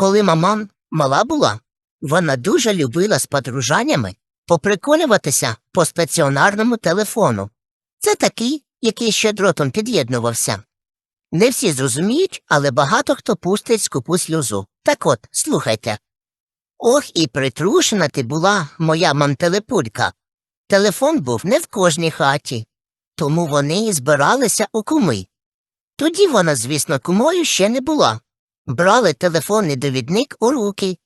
Коли маман мала була, вона дуже любила з подружаннями поприколюватися по стаціонарному телефону. Це такий, який ще дротом під'єднувався. Не всі зрозуміють, але багато хто пустить скупу сльозу. Так от, слухайте. Ох, і притрушена ти була, моя мантелепулька. Телефон був не в кожній хаті, тому вони і збиралися у куми. Тоді вона, звісно, кумою ще не була. Брали телефонний довідник у руки.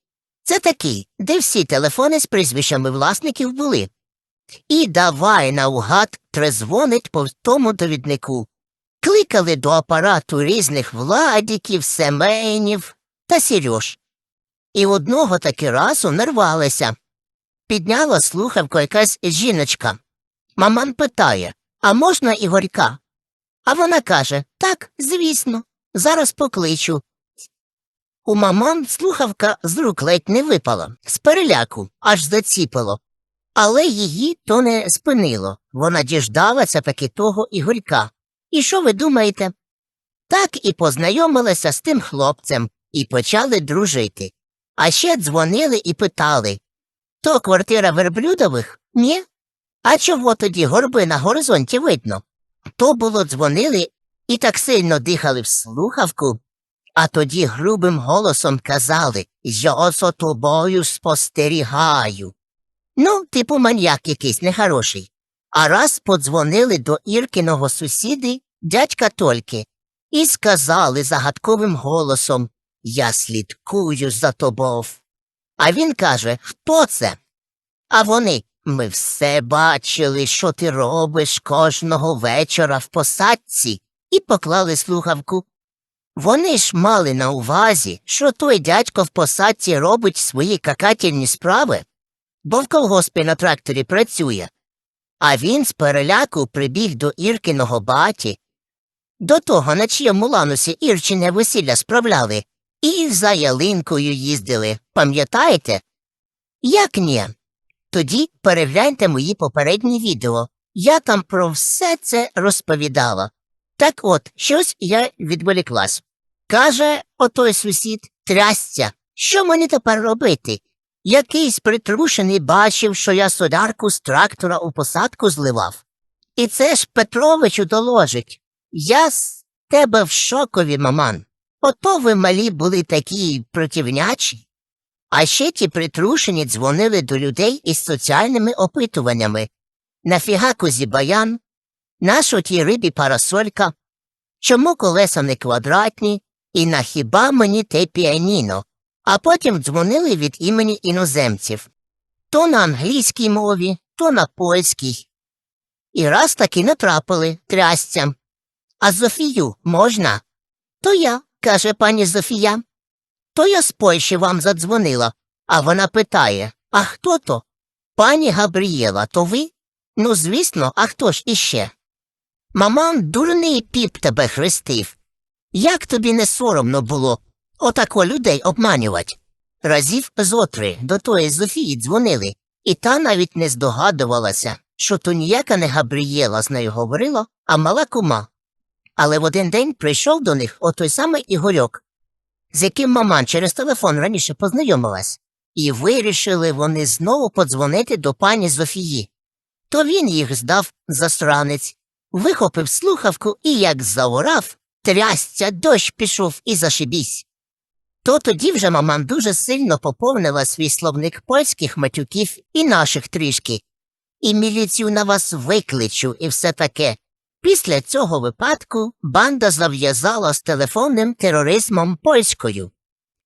Це такий, де всі телефони з прізвищами власників були. І давай наугад трезвонить по тому довіднику. Кликали до апарату різних владіків, семенів та Сереж. І одного таки разу нарвалися. Підняла слухавку якась жіночка. Маман питає А можна Ігорька? А вона каже Так, звісно, зараз покличу. У маман слухавка з рук ледь не випала, з переляку, аж заціпило. Але її то не спинило. Вона діждалася таки того Ігорька. І що ви думаєте? Так і познайомилася з тим хлопцем і почали дружити. А ще дзвонили і питали то квартира верблюдових? Ні? А чого тоді горби на горизонті видно? То було дзвонили і так сильно дихали в слухавку, а тоді грубим голосом казали Я за тобою спостерігаю. Ну, типу маньяк якийсь нехороший. А раз подзвонили до Іркиного сусіди, дядька Тольки, і сказали загадковим голосом Я слідкую за тобою. А він каже Хто це? А вони ми все бачили, що ти робиш кожного вечора в посадці, і поклали слухавку. Вони ж мали на увазі, що той дядько в посадці робить свої какательні справи, бо в колгоспі на тракторі працює. А він з переляку прибіг до Іркиного баті. До того, на чиєму ланусі Ірчине весілля справляли, і за ялинкою їздили, пам'ятаєте? Як ні? Тоді перегляньте мої попередні відео. Я там про все це розповідала. Так от, щось я відволіклась. Каже отой сусід, трясця, що мені тепер робити? Якийсь притрушений бачив, що я солярку з трактора у посадку зливав. І це ж Петровичу доложить. Я з тебе в шокові, маман. Ото ви малі були такі противнячі. А ще ті притрушені дзвонили до людей із соціальними опитуваннями. Нафіга козі баян? Нащо тій рибі парасолька? Чому колеса не квадратні? І на хіба мені те піаніно? А потім дзвонили від імені іноземців то на англійській мові, то на польській. І раз таки натрапили трясцям. А Зофію можна? То я, каже пані Зофія. То я з Польщі вам задзвонила, а вона питає А хто то? Пані Габрієла, то ви? Ну, звісно, а хто ж іще? Маман, дурний піп тебе хрестив. Як тобі не соромно було отако людей обманювать? Разів зотри до тої Зофії дзвонили, і та навіть не здогадувалася, що то ніяка не Габрієла з нею говорила, а мала кума. Але в один день прийшов до них отой самий Ігорьок, з яким маман через телефон раніше познайомилась, і вирішили вони знову подзвонити до пані Зофії. То він їх здав засранець, вихопив слухавку і, як заорав, трясця дощ пішов і зашибісь. То тоді вже маман дуже сильно поповнила свій словник польських матюків і наших трішки. І міліцію на вас викличу, і все таке. Після цього випадку банда зав'язала з телефонним тероризмом польською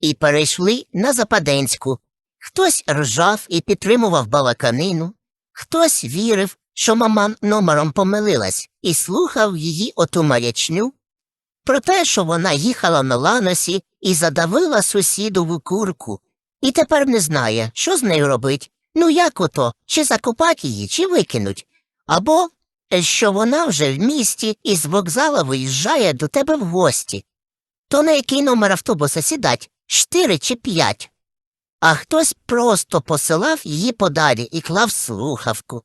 і перейшли на Западенську. Хтось ржав і підтримував балаканину, хтось вірив, що маман номером помилилась, і слухав її оту маячню про те, що вона їхала на ланосі і задавила сусідову курку, і тепер не знає, що з нею робить, ну як ото, чи закопати її, чи викинуть, або що вона вже в місті і з вокзала виїжджає до тебе в гості. То на який номер автобуса сідать чотири чи п'ять. А хтось просто посилав її подалі і клав слухавку.